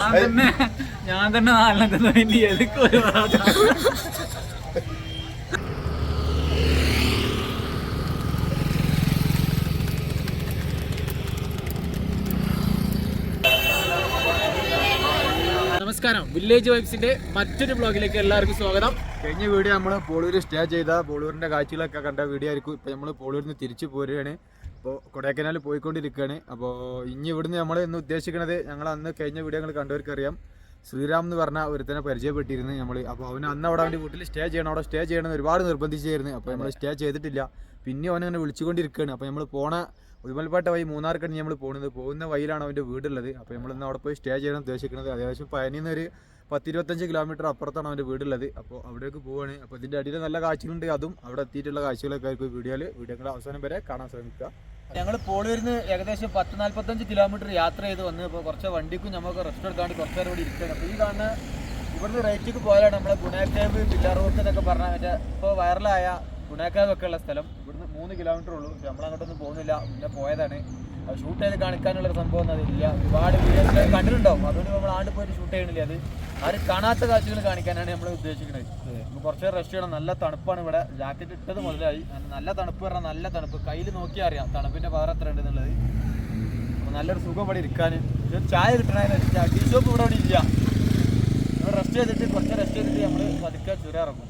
ഞാൻ തന്നെ ഞാൻ തന്നെ നാലെണ്ണത്തിന് വേണ്ടി എതുക്കും ഒരു പൊറോട്ട നമസ്കാരം. വില്ലേജ് വൈബ്സിന്റെ മറ്റൊരു ബ്ലോഗിലേക്ക് എല്ലാവർക്കും സ്വാഗതം. കഴിഞ്ഞ വീഡിയോ നമ്മൾ പോളൂരിൽ സ്റ്റേ ചെയ്ത പോളൂരിന്റെ കാഴ്ചകളൊക്കെ കണ്ട വീഡിയോ ആയിരിക്കും. ഇപ്പൊ നമ്മൾ പോളൂരിൽ നിന്ന് തിരിച്ചു പോരുകയാണ്. ഇപ്പോൾ കൊടൈക്കനാൽ പോയിക്കൊണ്ടിരിക്കുകയാണ്. അപ്പോൾ ഇനി ഇവിടുന്ന് നമ്മൾ ഇന്ന് ഉദ്ദേശിക്കുന്നത് ഞങ്ങൾ അന്ന് കഴിഞ്ഞ വീഡിയോ കണ്ടവർക്കറിയാം ശ്രീറാം എന്ന് പറഞ്ഞ ഒരുത്തനെ പരിചയപ്പെട്ടിരുന്നു നമ്മൾ. അപ്പോൾ അവന് അന്ന് അവിടെ അവന്റെ വീട്ടിൽ സ്റ്റേ ചെയ്യണം. അവിടെ സ്റ്റേ ചെയ്യണമെന്ന് ഒരുപാട് നിർബന്ധിച്ചായിരുന്നു അപ്പോൾ നമ്മൾ സ്റ്റേ ചെയ്തിട്ടില്ല. പിന്നെ അവൻ അങ്ങനെ വിളിച്ചുകൊണ്ടിരിക്കുകയാണ്. അപ്പോൾ നമ്മൾ പോണ ഉരുമൽപ്പാട്ട വഴി മൂന്നാർക്കാണ് നമ്മൾ പോകുന്നത്. പോകുന്ന വഴിയിലാണ് അവന്റെ വീടുള്ളത്. അപ്പോൾ നമ്മൾ ഇന്ന് അവിടെ പോയി സ്റ്റേ ചെയ്യണം ഉദ്ദേശിക്കുന്നത്. അത്യാവശ്യം പയനിൽ നിന്ന് ഒരു പത്തിരുപത്തഞ്ച് കിലോമീറ്റർ അപ്പുറത്താണ് അവന്റെ വീടുള്ളത്. അപ്പോൾ അവിടേക്ക് പോവാണ്. അപ്പോൾ ഇതിന്റെ അടിയിൽ നല്ല കാഴ്ചകളുണ്ട്. അതും അവിടെ എത്തിയിട്ടുള്ള കാഴ്ചകളൊക്കെ ആയിരിക്കും വീഡിയോയിൽ വീഡിയോകളുടെ അവസാനം വരെ കാണാൻ ശ്രമിക്കുക. ഞങ്ങൾ പോളൂരിന്ന് ഏകദേശം പത്ത് നാൽപ്പത്തഞ്ച് കിലോമീറ്റർ യാത്ര ചെയ്ത് വന്ന് ഇപ്പോൾ കുറച്ച് വണ്ടിക്കും നമുക്ക് റെസ്റ്റ് എടുക്കാണ്ട് കുറച്ച് നേരം ഇവിടെ ഇരിക്കുകയാണ് അപ്പോൾ ഈ കാണുന്ന ഇവിടുന്ന് റേറ്റിക്ക് പോയാലാണ് നമ്മളെ ഗുണാക്കേവ് പില്ലാർ റോഡ് എന്നൊക്കെ പറഞ്ഞാൽ മറ്റേ ഇപ്പോൾ വൈറലായ ഗുണാക്കേവ് ഒക്കെ ഉള്ള സ്ഥലം. ഇവിടുന്ന് മൂന്ന് കിലോമീറ്റർ ഉള്ളൂ. നമ്മളങ്ങോട്ടൊന്നും പോകുന്നില്ല. പിന്നെ പോയതാണ്. ഷൂട്ട് ചെയ്ത് കാണിക്കാനുള്ള ഒരു സംഭവം ഒന്നും അതില്ല. ഒരുപാട് വീഡിയോസ് കണ്ടിട്ടുണ്ടാവും. അതുകൊണ്ട് നമ്മൾ ആണ്ട് പോയിട്ട് ഷൂട്ട് ചെയ്യണില്ല. അത് ആരും കാണാത്ത കാഴ്ചകൾ കാണിക്കാനാണ് നമ്മൾ ഉദ്ദേശിക്കുന്നത് നമുക്ക് കുറച്ച് റെസ്റ്റ് ചെയ്യണം. നല്ല തണുപ്പാണ് ഇവിടെ. ജാക്കറ്റ് ഇട്ടത് മുതലായി. നല്ല തണുപ്പ് പറഞ്ഞാൽ നല്ല തണുപ്പ്. കയ്യിൽ നോക്കിയാൽ അറിയാം തണുപ്പിന്റെ പവർ എത്ര ഉണ്ട് എന്നുള്ളത് അപ്പോൾ നല്ലൊരു സുഖം ഇവിടെ ഇരിക്കാൻ. ചായ കിട്ടണമെന്ന് ടീ ഷോപ്പ് ഇവിടെ ഇവിടെ ഇല്ല. റെസ്റ്റ് ചെയ്തിട്ട് കുറച്ച് റെസ്റ്റ് ചെയ്തിട്ട് നമ്മൾ പതുക്കെ ചുരം ഇറങ്ങും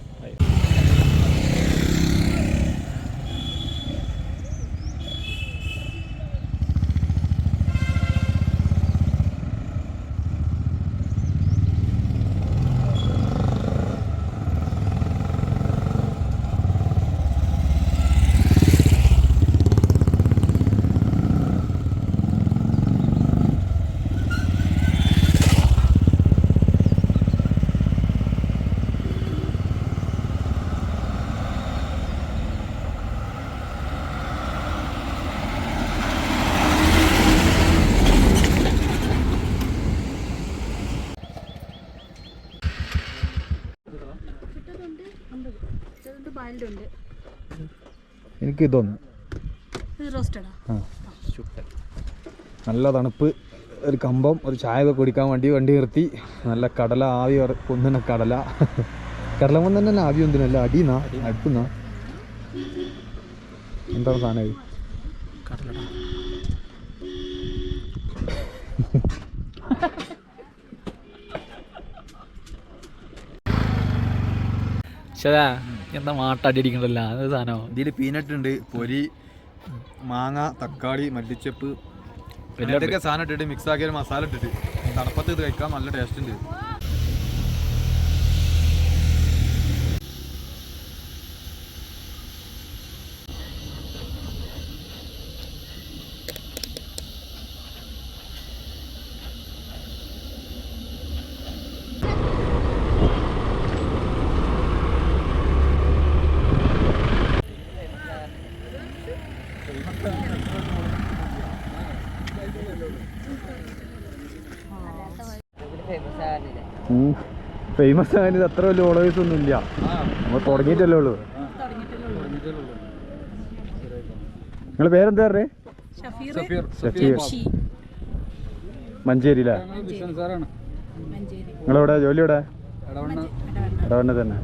ചുട്ടതുണ്ട് ഉണ്ട് ചുട്ടതുണ്ട് ബായിൽഡ് ഉണ്ട് എനിക്ക് ഇതൊന്ന്. നല്ല തണുപ്പ് ഒരു കമ്പം ഒരു ചായ ഒക്കെ കുടിക്കാൻ വേണ്ടി വണ്ടി നിർത്തി. നല്ല കടല ആവി കൊന്നിന കടല. കടല കൊന്നു തന്നെ ആവി ഒന്നിനല്ല അടിയുന്നാ അടുപ്പുന്നാ? എന്താണ് സാധനം ഇത്? ശരാ എന്താ മാട്ടടിക്കണ്ടല്ലോ അത് സാധനം ഇതിൽ പീനട്ട് ഉണ്ട് പൊരി മാങ്ങ തക്കാളി മല്ലിച്ചപ്പ്. പിന്നെ സാധനം ഇട്ടിട്ട് മിക്സ് ആക്കിയ മസാല ഇട്ടിട്ട് തണുപ്പത്ത് ഇത് കഴിക്കാൻ നല്ല ടേസ്റ്റ് ഉണ്ട്. ഫേമസ് ആയത് അത്ര വലിയ ഓളേഴ്സ് ഒന്നും ഇല്ല. നമ്മൾ തുടങ്ങിയിട്ടല്ലേ ഉള്ളൂ. നിങ്ങൾ പേരെന്താ പറഞ്ഞേ? ഷഫീർ. മഞ്ചേരി. നിങ്ങളെവിടെ? ജോലി എവിടെ ഇടവണ്ണ തന്നെ.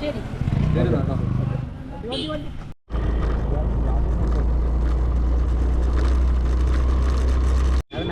ശരി.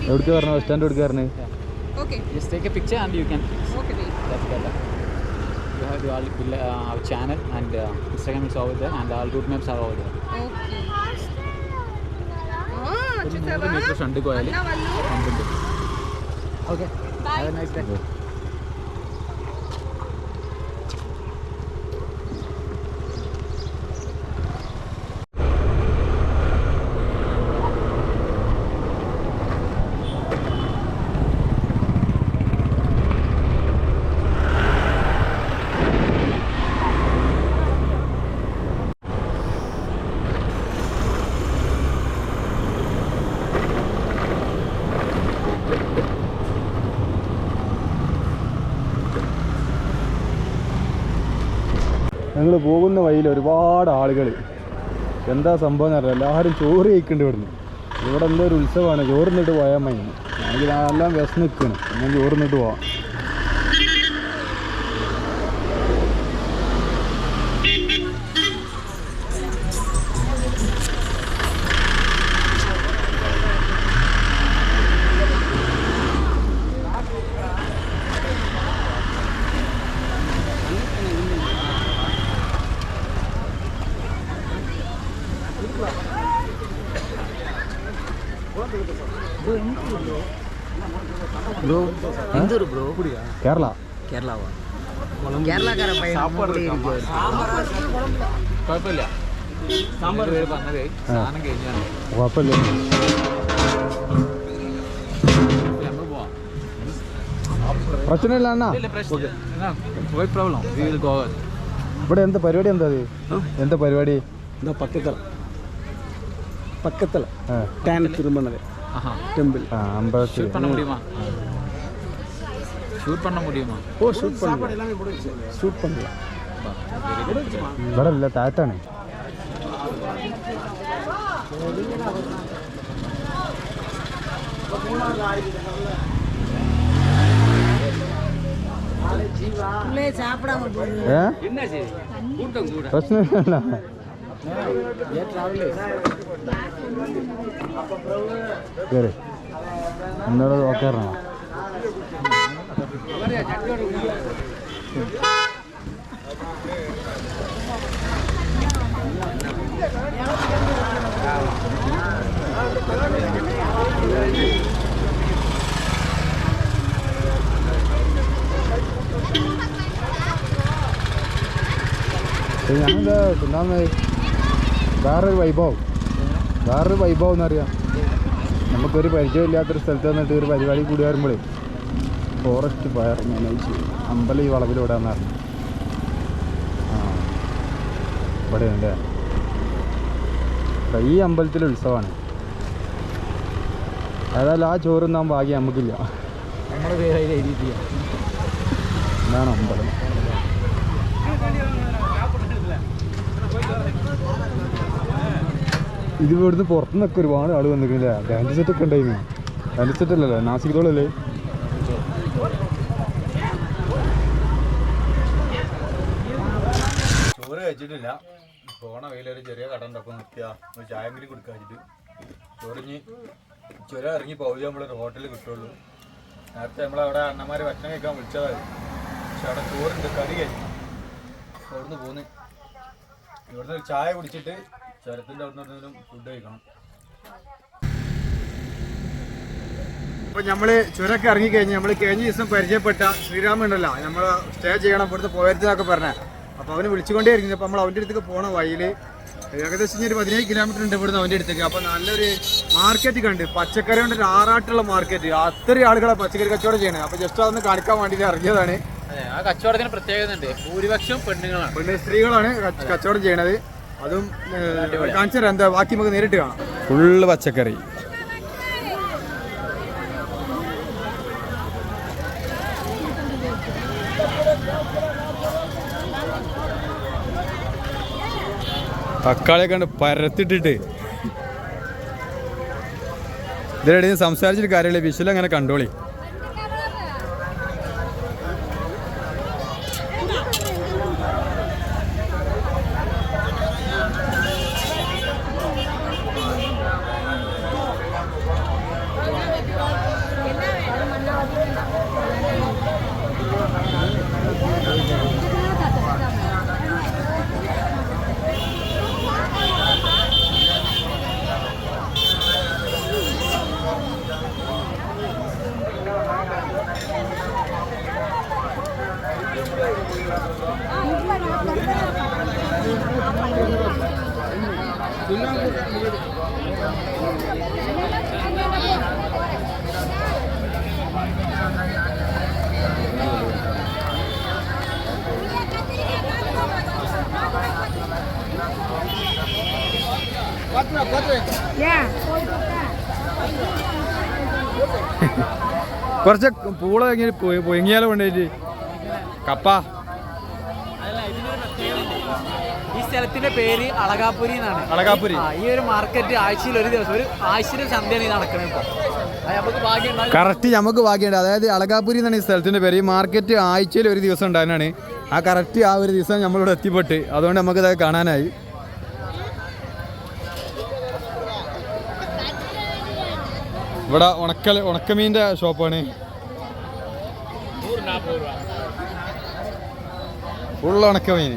హాఫ్ ఇయర్ పడుతుంది ఏయ్ గిరి താങ്ക് യു గిరి రా పిక్చర్ తీ ఆల్ ద బెస్ట్ తీసేసావా చలో చలో എവിടേക്ക് പറഞ്ഞ ബസ് സ്റ്റാൻഡ് എവിടേക്ക് പറഞ്ഞേ okay Just take a picture and you can okay wait That's better. You have the all, uh, our channel and uh, Instagram is over there and all route maps are over there. Okay ఆ చూసావా metre ఫ్రంట్కి పోయాలి అన్న వాళ్ళు ഞങ്ങൾ പോകുന്ന വഴിയിൽ ഒരുപാട് ആളുകൾ എന്താ സംഭവം എന്നറിയില്ല എല്ലാവരും ചോറ് കഴിക്കുന്നുണ്ട് ഇവിടുന്ന്. ഇവിടെ എന്തോ ഒരു ഉത്സവമാണ്. ചോറിന്നിട്ട് പോയാൽ മതി. എനിക്ക് എല്ലാം വിശന്ന് നിൽക്കണം ഞാൻ ചോറിന്നിട്ട് പോവാം. എന്തൊരു ബ്രോ കേരള കേരളവാ കേരളക്കാരൻ കുഴപ്പമില്ല സാമ്പാർ പേര് പറഞ്ഞത് സാധനം കഴിഞ്ഞാണ് കുഴപ്പമില്ല നമ്മൾ പോവാം പ്രശ്നമില്ല അണ്ണാ പോയി പ്രോബ്ലം ഗോവ ഇവിടെ എന്താ പരിപാടി എന്താ അത് എന്താ പരിപാടി இந்த பக்கத்தில் பக்கத்தில் டேன் திருமணது டெம்பிள். ஐம்பது பண்ண முடியுமா? ஷூட் பண்ண முடியுமா? ஓ ஷூட் பண்ணலாம். ஷூட் பண்ணலாம். வரல தாத்தானே? சாப்பிடாம சரி இன்னொரு உக்காடுறேன் Cái nhắn đó, tụi nó mới വേറൊരു വൈഭവം വേറൊരു വൈഭവം എന്നറിയാം. നമുക്കൊരു പരിചയമില്ലാത്തൊരു സ്ഥലത്ത് വന്നിട്ട് ഒരു പരിപാടി കൂടി വരുമ്പോഴേ ഫോറസ്റ്റ് ഫയർ മാനേജ് അമ്പലം ഈ വളവിലൂടെ വന്നായിരുന്നു ആ ഇവിടെ അല്ലേ ഈ അമ്പലത്തിലെ ഉത്സവമാണ്. ഏതായാലും ആ ചോറുന്നാൻ ഭാഗ്യം നമുക്കില്ല. നമ്മുടെ പേരായി എഴുതിയിട്ടില്ല. ഇതാണ് അമ്പലം. ഇത് ഇവിടുന്ന് പുറത്തുനിന്നൊക്കെ ഒരുപാട് ആൾ വന്നിരിക്കുന്നില്ല? ബാൻഡ് സെറ്റ് ഒക്കെ ഉണ്ടായിരുന്നു ബാൻഡ് സെറ്റ് അല്ലല്ലോ നാസിക് ചോറ് കഴിച്ചിട്ടില്ല. പോണ വെയിലൊരു ചെറിയ കട ഉണ്ടപ്പോൾ നിർത്തിയ ഒരു ചായ കൂടി കൊടുക്കാൻ വെച്ചിട്ട്. ചൊറിഞ്ഞ് ചുരം ഇറങ്ങി പോകുക നമ്മളൊരു ഹോട്ടലിൽ കിട്ടുള്ളൂ. നേരത്തെ നമ്മളവിടെ അണ്ണന്മാരെ ഭക്ഷണം കഴിക്കാൻ വിളിച്ചതായി പക്ഷെ അവിടെ ചോറുണ്ട് കറി അപ്പോൾ അവിടുന്ന് പോന്ന്. ഇവിടുന്ന് ചായ കുടിച്ചിട്ട് ചുരത്തിന്റെ അവിടെ എന്തെങ്കിലും ഫുഡ് കഴിക്കണം. അപ്പോൾ നമ്മൾ ചുരമൊക്കെ ഇറങ്ങിക്കഴിഞ്ഞ് നമ്മൾ കഴിഞ്ഞ ദിവസം പരിചയപ്പെട്ട ശ്രീരാമൻ ഉണ്ടല്ലോ. നമ്മൾ സ്റ്റേ ചെയ്യണം ഇവിടുത്തെ പോയരുതെന്നൊക്കെ പറഞ്ഞേ. അപ്പോൾ അവന് വിളിച്ചുകൊണ്ടേ ഇരിക്കുന്നത് അപ്പോൾ നമ്മൾ അവന്റെ അടുത്തേക്ക് പോണ വഴിയിൽ ഏകദേശം ഇനി ഒരു പതിനേഴ് കിലോമീറ്റർ ഉണ്ട് ഇവിടുന്ന് അവന്റെ അടുത്തേക്ക്. അപ്പോൾ നല്ലൊരു മാർക്കറ്റ് കണ്ട്. പച്ചക്കറി കൊണ്ട് ഒരു ആറാട്ടുള്ള മാർക്കറ്റ് അത്രയും ആളുകളെ പച്ചക്കറി കച്ചവടം ചെയ്യണേ. അപ്പോൾ ജസ്റ്റ് അതൊന്ന് കാണിക്കാൻ വേണ്ടിയിട്ട് ഇറങ്ങിയതാണ്. അതെ ആ കച്ചവടത്തിന് പ്രത്യേകത ഉണ്ട് ഭൂരിപക്ഷം പെണ്ണുങ്ങളാണ്. പെണ്ണ് സ്ത്രീകളാണ് കച്ചവടം ചെയ്യണത്. അതും കാണിച്ചു തരാം. എന്താ ബാക്കി നമുക്ക് നേരിട്ട് കാണാം. ഫുള്ള് പച്ചക്കറി. തക്കാളിയൊക്കെ കണ്ട് പരത്തിട്ടിട്ട് ഇതിനിടയിൽ സംസാരിച്ചിട്ട് കാര്യമില്ല. വിശുല അങ്ങനെ കണ്ടോളി. കുറച്ച് പൂള പൊങ്ങിയാലോ കൊണ്ടുപോയിട്ട് കപ്പ. സ്ഥലത്തിന്റെ പേര് അളകാപുരി എന്നാണ്. അളകാപുരി. ആ, ഈ ഒരു മാർക്കറ്റ് ആഴ്ചയിൽ ഒരു ദിവസം ഒരു ആഴ്ചയിൽ ചന്തയാണ് ഈ നടക്കുന്നത് ഇപ്പൊ. കറക്റ്റ് നമുക്ക് ഭാഗ്യമുണ്ട് അതായത് അളകാപുരി എന്നാണ് ഈ സ്ഥലത്തിന്റെ പേര്. ഈ മാർക്കറ്റ് ആഴ്ചയിൽ ഒരു ദിവസം ഉണ്ടാകാനാണ് ആ കറക്റ്റ് ആ ഒരു ദിവസം നമ്മളിവിടെ എത്തിപ്പെട്ട് അതുകൊണ്ട് നമുക്ക് ഇതൊക്കെ കാണാനായി. ഇവിടെ ഉണക്കൽ ഉണക്കമീന്റെ ഷോപ്പാണ്. ഫുള്ള് ഉണക്കമീൻ.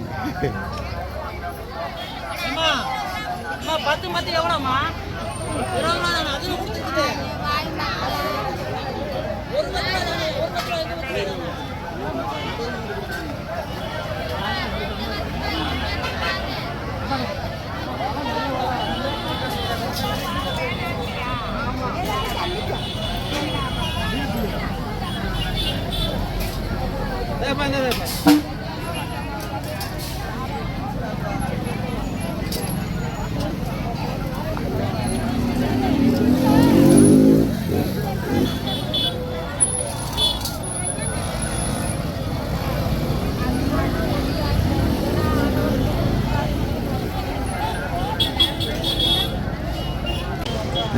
பத்து மத்தி எவ்வளோம்மா? இருபது ரூபா தானே அது முடிச்சிருக்குது? ஒரு பத்து ரூபா தானே? ஒரு பத்து ரூபா பத்து ரூபா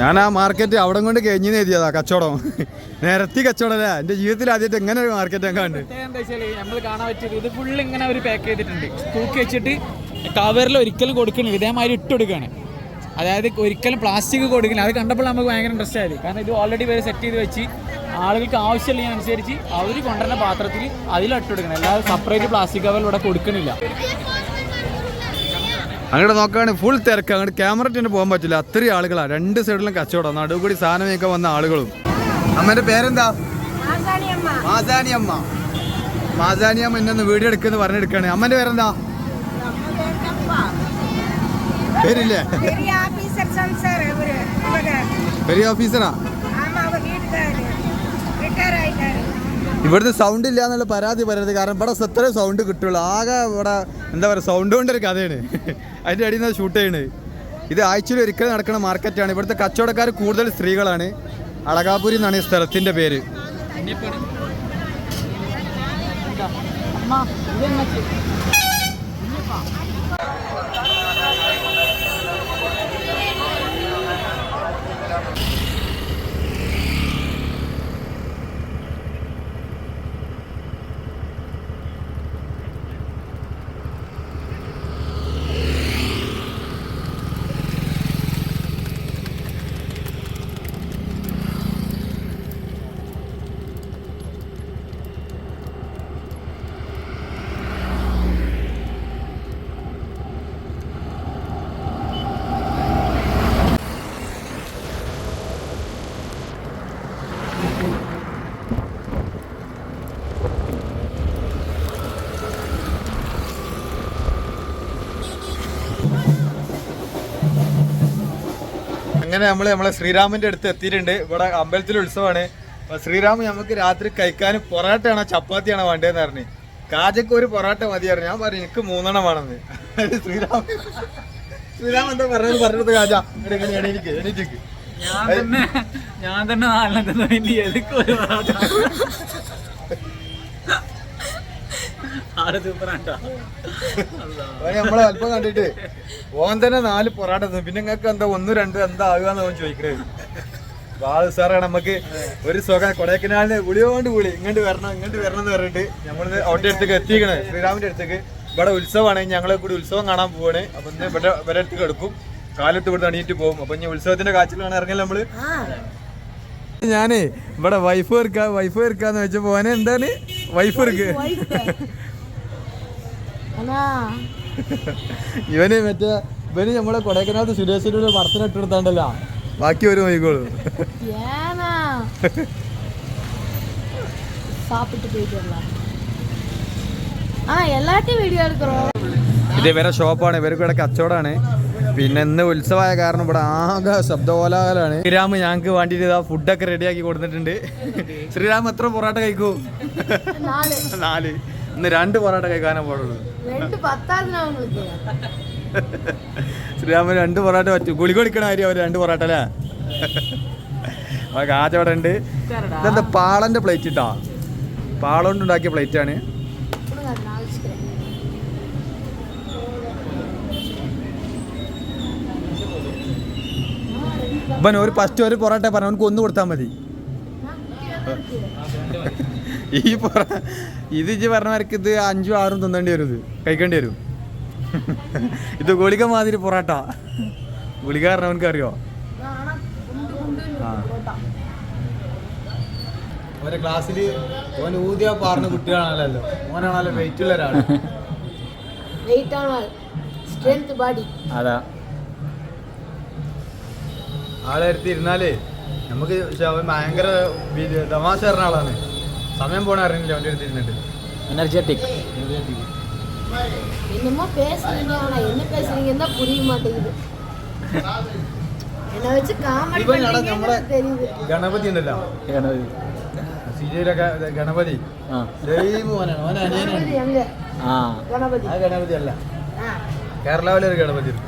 ഞാൻ ആ മാർക്കറ്റ് അവിടെ കൊണ്ട് കഴിഞ്ഞു എഴുതിയതാ കച്ചവടം. നിരത്തി കച്ചവടം അല്ലേ എന്റെ ജീവിതത്തിൽ ആദ്യമായിട്ട് എങ്ങനെ ഒരു മാർക്കറ്റ് ഞാൻ കണ്ട്. നമ്മൾ ഇത് ഫുള്ള് ഇങ്ങനെ ഒരു പാക്ക് ചെയ്തിട്ടുണ്ട്. തൂക്കി വെച്ചിട്ട് കവറിൽ ഒരിക്കലും കൊടുക്കണില്ല ഇതേമാതിരി ഇട്ട് കൊടുക്കുകയാണ് അതായത് ഒരിക്കലും പ്ലാസ്റ്റിക് കൊടുക്കില്ല അത് കണ്ടപ്പോൾ നമുക്ക് ഭയങ്കര ഇൻട്രസ്റ്റ് ആയത്. കാരണം ഇത് ഓൾറെഡി പേര് സെറ്റ് ചെയ്ത് വെച്ച് ആളുകൾക്ക് ആവശ്യമുള്ളതിനനുസരിച്ച് അവർ കൊണ്ടുവരുന്ന പാത്രത്തിൽ അതിലിട്ട് കൊടുക്കണം. അല്ലാതെ സെപ്പറേറ്റ് പ്ലാസ്റ്റിക് കവറിൽ ഇവിടെ കൊടുക്കണില്ല. അങ്ങോട്ട് നോക്കുകയാണെങ്കിൽ ഫുൾ തിരക്ക്. അങ്ങോട്ട് ക്യാമറ തന്നെ പോകാൻ പറ്റില്ല. അത്രയും ആളുകളാണ് രണ്ട് സൈഡിലും കച്ചവടം. നടുകൂടി സാധനം വന്ന ആളുകളും. അമ്മേന്റെ പേരെന്താ? മാസാനിയമ്മ മാസാനിയമ്മ എന്നെ വീഡിയോ എടുക്കുന്നു പറഞ്ഞെടുക്കാണ് അമ്മന്റെ പേരെന്താ? പേരില്ലേ? പെരിയ ഓഫീസറാ റിട്ടയർ ആയിട്ടാണ് ഇവിടുന്ന് സൗണ്ട് ഇല്ല എന്നുള്ള പരാതി പറയരുത്. കാരണം ഇവിടെ എത്ര സൗണ്ട് കിട്ടുള്ളൂ. ആകെ ഇവിടെ എന്താ പറയുക സൗണ്ട് കൊണ്ടൊരു കഥയാണ്. അതിന്റെ അടിയിൽ നിന്ന് ഷൂട്ട് ചെയ്യണേ. ഇത് ആഴ്ചയിൽ ഒരിക്കലും നടക്കുന്ന മാർക്കറ്റാണ് ഇവിടുത്തെ കച്ചവടക്കാർ കൂടുതൽ സ്ത്രീകളാണ്. അളകാപുരി എന്നാണ് ഈ സ്ഥലത്തിന്റെ പേര്. അമ്മ അങ്ങനെ നമ്മൾ നമ്മളെ ശ്രീരാമന്റെ അടുത്ത് എത്തിയിട്ടുണ്ട്. ഇവിടെ അമ്പലത്തിൽ ഉത്സവമാണ്. അപ്പൊ ശ്രീരാമൻ നമുക്ക് രാത്രി കഴിക്കാൻ പൊറോട്ടയാണോ ചപ്പാത്തിയാണോ വേണ്ടതെന്ന് പറഞ്ഞു. കാജക്ക് ഒരു പൊറാട്ട മതിയായിരുന്നു ഞാൻ പറഞ്ഞു എനിക്ക് മൂന്നെണ്ണം വേണമെന്ന്. ശ്രീരാമൻ ശ്രീരാമൻ എന്താ പറഞ്ഞത്? പറഞ്ഞത് കാജ എനിക്ക് എണീറ്റിക്ക്. ഞാൻ തന്നെ ഞാൻ തന്നെ നാലെണ്ണത്തിന് എനിക്ക് ഒരു നമ്മളെ അല്പം കണ്ടിട്ട് ഓൻ തന്നെ നാല് പൊറാട്ട പിന്നെ നിങ്ങൾക്ക് എന്താ ഒന്ന് രണ്ട് എന്താ ആകുകയെന്ന് ഓൻ ചോദിക്കുന്നത് വാൾ സാറാണ് നമുക്ക് ഒരു സുഖം കൊടൈക്കനാലിന് വിളിയോണ്ട് വിളി. ഇങ്ങോട്ട് വരണം ഇങ്ങോട്ട് വരണം എന്ന് പറഞ്ഞിട്ട് നമ്മൾ അവിടെ അടുത്തേക്ക് എത്തിക്കണേ. ശ്രീരാമിന്റെ അടുത്തേക്ക്. ഇവിടെ ഉത്സവമാണ് ഞങ്ങളെ കൂടി ഉത്സവം കാണാൻ പോവാണ്. അപ്പൊ ഇന്ന് ഇവിടെ ഇവരെ അടുത്തേക്ക് എടുക്കും കാലത്ത് ഇവിടെ അണിയിട്ട് പോകും. അപ്പൊ ഇനി ഉത്സവത്തിന്റെ കാച്ചിലാണ് ഇറങ്ങില്ല നമ്മൾ. ഞാനേ ഇവിടെ വൈഫ് വെറുക്ക വൈഫ് വെറുക്കാന്ന് വെച്ചപ്പോ ഓനെ എന്താണ്? വൈഫ് വെറുക്ക് ഇവന് മറ്റേ ഇവന് നമ്മളെ കൊടൈക്കനാഥ് സുരേഷിന്റെ വർത്തനം പടത്തിന് ഇട്ടെടുത്താണ്ടല്ല. ബാക്കി ഒരു നോക്കിക്കോളൂ ഇത് ഇവരെ ഷോപ്പാണ് ഇവർക്ക് ഇവിടെ കച്ചവടമാണ്. പിന്നെ ഇന്ന് ഉത്സവമായ കാരണം ഇവിടെ ആകെ ശബ്ദകോലാഹലാണ് ശ്രീരാം ഞങ്ങൾക്ക് വേണ്ടിട്ട് ഇതാ ഫുഡൊക്കെ റെഡിയാക്കി കൊടുത്തിട്ടുണ്ട്. ശ്രീരാം എത്ര പൊറോട്ട കഴിക്കൂ? നാല്. ഇന്ന് രണ്ട് പൊറോട്ട കഴിക്കാനാ പോകുന്നത് ശ്രീരാമൻ രണ്ട് പൊറോട്ട പറ്റും. ഗുളി കൊടുക്കണ കാര്യം അവർ രണ്ട് പൊറോട്ട അല്ലേ? കാച്ചവട ഉണ്ട്. ഇതെന്താ പാളന്റെ പ്ലേറ്റ് ഇട്ടാ? പാള കൊണ്ട് ഉണ്ടാക്കിയ പ്ലേറ്റ് ആണ്. ഇവൻ ഒരു ഫസ്റ്റ് ഒരു പൊറോട്ട പറഞ്ഞു അവനക്ക് ഒന്ന് കൊടുത്താൽ മതി. ഈ പുറ ഇത് ഇജ്ജ് പറഞ്ഞവർക്ക് ഇത് അഞ്ചും ആറും തിന്നേണ്ടി വരും ഇത്. കഴിക്കേണ്ടി വരും. ഇത് ഗുളിക മാതിരി പൊറോട്ട. ഗുളിക കാരണം അവനക്ക് അറിയോ ഓരോ ക്ലാസ്സിൽ ഓൻ ഊതിയ പാർന്ന കുട്ടികളാണല്ലോ. ഓനാണല്ലോ വെയിറ്റ് ഉള്ള ഒരാൾ വെയിറ്റ് ആണ് സ്ട്രെങ്ത് ബോഡി അതാ. ആളെടുത്ത് ഇരുന്നാലേ നമുക്ക് ഭയങ്കര തമാശ പറഞ്ഞ ആളാണ്. സമയം പോണ അറിയുന്നില്ല അവൻ്റെ അടുത്ത് ഇരുന്നിട്ട് എനർജറ്റിക് என்னமோ பேசுறீங்க ஆனா என்ன பேசுறீங்கன்னு தான் புரிய மாட்டேங்குது என்ன வச்சு காமெடி ഇപ്പൊ ഞടെ നമ്മളെ தெரியுது ഗണപതി ഉണ്ടല്ലോ സിജയിലൊക്കെ ഗണപതി ആ ദൈവം ഓനാണ് ഓൻ അനിയനാണ് கணபதி எங்க ആ கணபதி ആ ഗണപതി അല്ല ஆ. കേരളാവിലെ ഒരു ഗണപതി ഉണ്ട്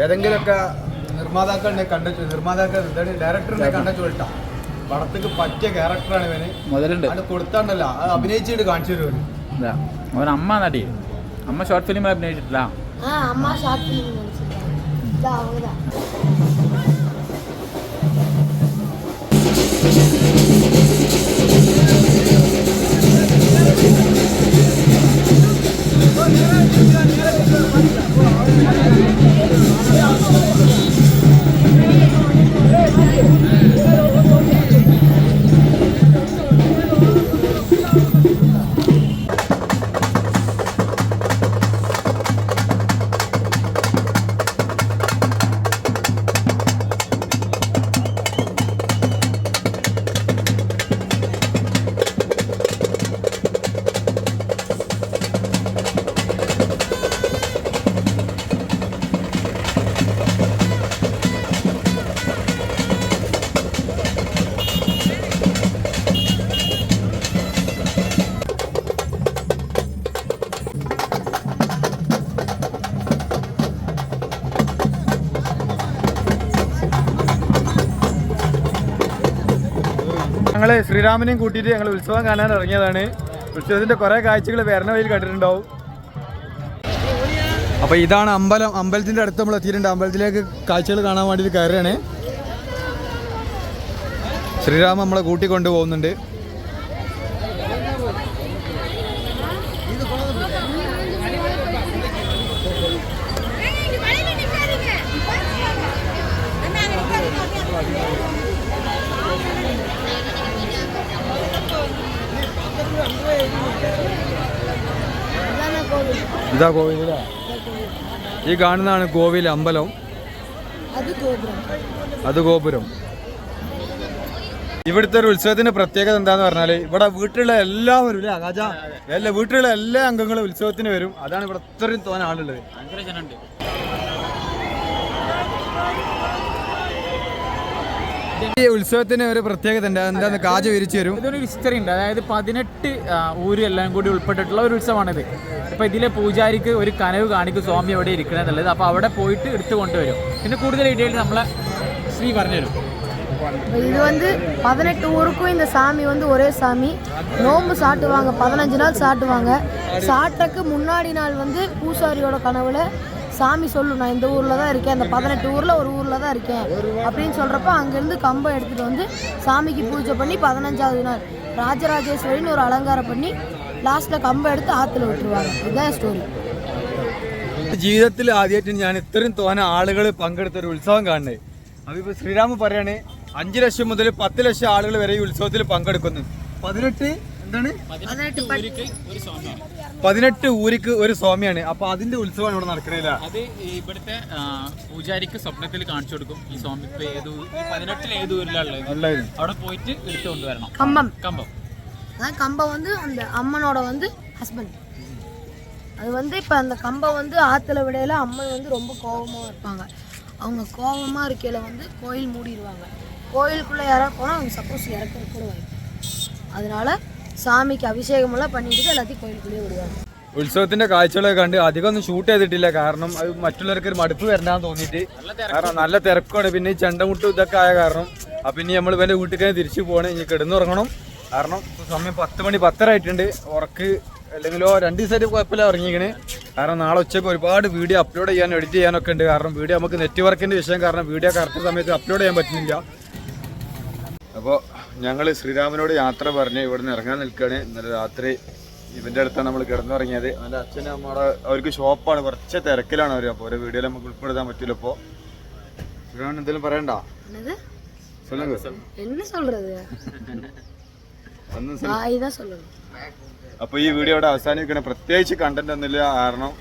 ഏതെങ്കിലുമൊക്കെ നിർമ്മാതാക്കളുടെ കണ്ടു നിർമ്മാതാക്കൾ എന്താണ് ഡയറക്ടറിനെ കണ്ടു വിട്ടാ പടത്തേക്ക് പറ്റിയ ക്യാരക്ടറാണ് ഇവന്. മുതലുണ്ട്. അത് കൊടുത്താണ്ടല്ല അത് അഭിനയിച്ചിട്ട് കാണിച്ചു തരും ഇതാ, അവൻ അമ്മ നടി. അമ്മ ഷോർട്ട് ഫിലിമിൽ അഭിനയിച്ചിട്ടില്ല. ആ അമ്മ ഷോർട്ട് ഫിലിം ഇതാ അവളതാ ശ്രീരാമനെയും കൂട്ടിയിട്ട് ഞങ്ങൾ ഉത്സവം കാണാൻ ഇറങ്ങിയതാണ്. ഉത്സവത്തിന്റെ കുറേ കാഴ്ചകൾ വരണ വഴിയിൽ കണ്ടിട്ടുണ്ടാവും. അപ്പോൾ ഇതാണ് അമ്പലം. അമ്പലത്തിന്റെ അടുത്ത് നമ്മൾ എത്തിയിട്ടുണ്ട്. അമ്പലത്തിലേക്ക് കാഴ്ചകൾ കാണാൻ വേണ്ടിയിട്ട് കയറുകയാണ്. ശ്രീരാമൻ നമ്മളെ കൂട്ടി പോകുന്നുണ്ട് ഇതാ കോവില ഈ കാണുന്നതാണ് കോവിൽ അമ്പലം. അത് ഗോപുരം. ഇവിടുത്തെ ഒരു ഉത്സവത്തിന്റെ പ്രത്യേകത എന്താന്ന് പറഞ്ഞാൽ ഇവിടെ വീട്ടിലുള്ള എല്ലാവരും ഇല്ലേ രാജാ എല്ലാ വീട്ടിലുള്ള എല്ലാ അംഗങ്ങളും ഉത്സവത്തിന് വരും. അതാണ് ഇവിടെ അത്രയും തോന്നാളുള്ളത് ഈ ഉത്സവത്തിന് ഒരു പ്രത്യേകത ഉണ്ട് എന്താന്ന് കാജ വിരിച്ചു തരും ഇതൊരു ഹിസ്റ്ററി ഉണ്ട് അതായത് പതിനെട്ട് ആ, ഊര് എല്ലാം കൂടി ഉൾപ്പെട്ടിട്ടുള്ള ഒരു ഉത്സവമാണിത് അപ്പോൾ ഇതിലെ പൂജാരിക്ക് ഒരു കനവ് കാണിക്കും സ്വാമി എവിടെ ഇരിക്കണം എന്നുള്ളത് അപ്പോൾ അവിടെ പോയിട്ട് എടുത്തു കൊണ്ടുവരും പിന്നെ കൂടുതൽ ഡീറ്റെയിൽ നമ്മളെ ശ്രീ പറഞ്ഞുതരും இப்ப இது வந்து பதினெட்டு ஊருக்கும் இந்த சாமி வந்து ஒரே சாமி நோம்பு சாட்டுவாங்க பதினஞ்சு நாள் சாட்டுவாங்க சாட்டக்கு முன்னாடி நாள் வந்து பூசாரியோட கனவுல சாமி சொல்லும் நான் இந்த ஊரில் தான் இருக்கேன் அந்த பதினெட்டு ஊரில் ஒரு ஊரில் தான் இருக்கேன் அப்படின்னு சொல்கிறப்ப அங்கேருந்து கம்பம் எடுத்துகிட்டு வந்து சாமிக்கு பூஜை பண்ணி பதினஞ்சாவது நாள் ராஜராஜேஸ்வரின்னு ஒரு அலங்காரம் பண்ணி லாஸ்ட்டில் கம்பம் எடுத்து ஆற்றுல விட்டுருவாங்க இதுதான் ஸ்டோரி ജീവിതത്തിൽ ആദ്യമായിട്ട് ഞാൻ ഇത്രയും തോന്നെ ആളുകൾ പങ്കെടുത്ത ഒരു ഉത്സവം കാണുന്നത് അതിപ്പോ ശ്രീരാമ പറയാണ് അഞ്ചു ലക്ഷം മുതൽ പത്ത് ലക്ഷം ആളുകൾ വരെ ഈ ഉത്സവത്തിൽ പങ്കെടുക്കുന്നു പതിനെട്ട് എന്താണ് പതിനെട്ട് ഊരിക്ക് ഒരു സ്വാമിയാണ് അപ്പൊ അതിന്റെ ഉത്സവമാണ് ഇവിടെ നടക്കണില്ല അത് ഇവിടുത്തെ ആ, പൂജാരിക്ക് സ്വപ്നത്തിൽ കാണിച്ചു കൊടുക്കും ഈ സ്വാമി ഇപ്പൊ ഏത് ഊ- ഈ പതിനെട്ടിൽ ഏത് ഊരിലുള്ളത് നല്ലത് അവിടെ പോയിട്ട് എടുത്തു കൊണ്ടുവരണം கம்பம் കമ്പം அதான் கம்பம் வந்து அந்த அம்மனோட வந்து ஹஸ்பண்ட் அது வந்து இப்போ அந்த கம்பம் வந்து ஆற்றுல விடையில அம்மன் வந்து ரொம்ப கோபமாக இருப்பாங்க அவங்க கோபமாக இருக்கையில் வந்து கோயில் மூடிடுவாங்க கோயிலுக்குள்ளே யாராவது போனால் அவங்க சப்போஸ் இறக்குறது கூட வாய்ப்பு அதனால சாமிக்கு அபிஷேகமெல்லாம் பண்ணிட்டு எல்லாத்தையும் கோயிலுக்குள்ளேயே விடுவாங்க ഉത്സവത്തിന്റെ കാഴ്ചകളൊക്കെ കണ്ട് അധികം ഒന്നും ഷൂട്ട് ചെയ്തിട്ടില്ല കാരണം അത് മറ്റുള്ളവർക്ക് ഒരു മടുപ്പ് വരണ്ടാന്ന് തോന്നിയിട്ട് കാരണം നല്ല തിരക്കാണ് പിന്നെ ഈ ചെണ്ടമുട്ടും ഇതൊക്കെ ആയ കാരണം അപ്പൊ ഇനി നമ്മൾ ഇവന്റെ വീട്ടിൽ തന്നെ തിരിച്ചു പോകണം ഇനി കിടന്നുറങ്ങണം കാരണം ഇപ്പൊ സമയം പത്ത് മണി പത്തര ആയിട്ടുണ്ട് ഉറക്ക് അല്ലെങ്കിലോ രണ്ട് ദിവസമായിട്ട് കുഴപ്പമില്ല ഉറങ്ങിക്കണ് കാരണം നാളെ ഉച്ചയ്ക്ക് ഒരുപാട് വീഡിയോ അപ്ലോഡ് ചെയ്യാൻ എഡിറ്റ് ചെയ്യാനൊക്കെ ഉണ്ട് കാരണം വീഡിയോ നമുക്ക് നെറ്റ്വർക്കിന്റെ വിഷയം കാരണം വീഡിയോ കറക്റ്റ് സമയത്ത് അപ്ലോഡ് ചെയ്യാൻ പറ്റുന്നില്ല അപ്പോൾ ഞങ്ങൾ ശ്രീരാമനോട് യാത്ര പറഞ്ഞ് ഇവിടെ നിന്ന് ഇറങ്ങാൻ നിൽക്കുകയാണ്. ഇന്നലെ രാത്രി ഇവന്റെ അടുത്താണ് നമ്മൾ കിടന്നിറങ്ങിയത്. അവന്റെ അച്ഛനും അമ്മയുടെ അവർക്ക് ഷോപ്പാണ്. കുറച്ച് തിരക്കിലാണ് അവർ അപ്പോൾ ഓരോ വീഡിയോയിൽ നമുക്ക് ഉൾപ്പെടുത്താൻ പറ്റില്ല ഇപ്പോൾ ശ്രീരാമൻ എന്തെങ്കിലും പറയണ്ട? അപ്പൊ ഈ വീഡിയോ ഇവിടെ അവസാനിക്കണം പ്രത്യേകിച്ച് കണ്ടന്റ് ഒന്നുമില്ല. കാരണം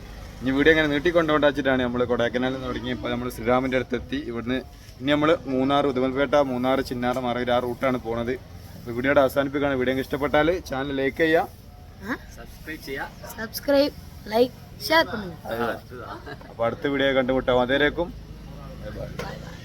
ഈ വീഡിയോ ഇങ്ങനെ നീട്ടിക്കൊണ്ടുകൊണ്ടാച്ചിട്ടാണ് നമ്മൾ കൊടൈക്കനാലിൽ നിന്ന് തുടങ്ങി. ഇപ്പോൾ നമ്മൾ ശ്രീരാമന്റെ അടുത്തെത്തി. ഇവിടുന്ന് ഇനി നമ്മൾ മൂന്നാറ് ഉദുമൽപേട്ട മൂന്നാറ് ചിന്നാർ മറയിൽ ആ റൂട്ടാണ് പോണത്. വീഡിയോയുടെ അവസാനിപ്പിക്കുകയാണ്. വീഡിയോ ഇഷ്ടപ്പെട്ടാൽ ചാനൽ ലൈക്ക് ചെയ്യുക സബ്സ്ക്രൈബ് ചെയ്യുക സബ്സ്ക്രൈബ് ലൈക്ക് ഷെയർ അടുത്ത വീഡിയോ കണ്ടുമുട്ടാം. അതേക്കും ബൈ ബൈ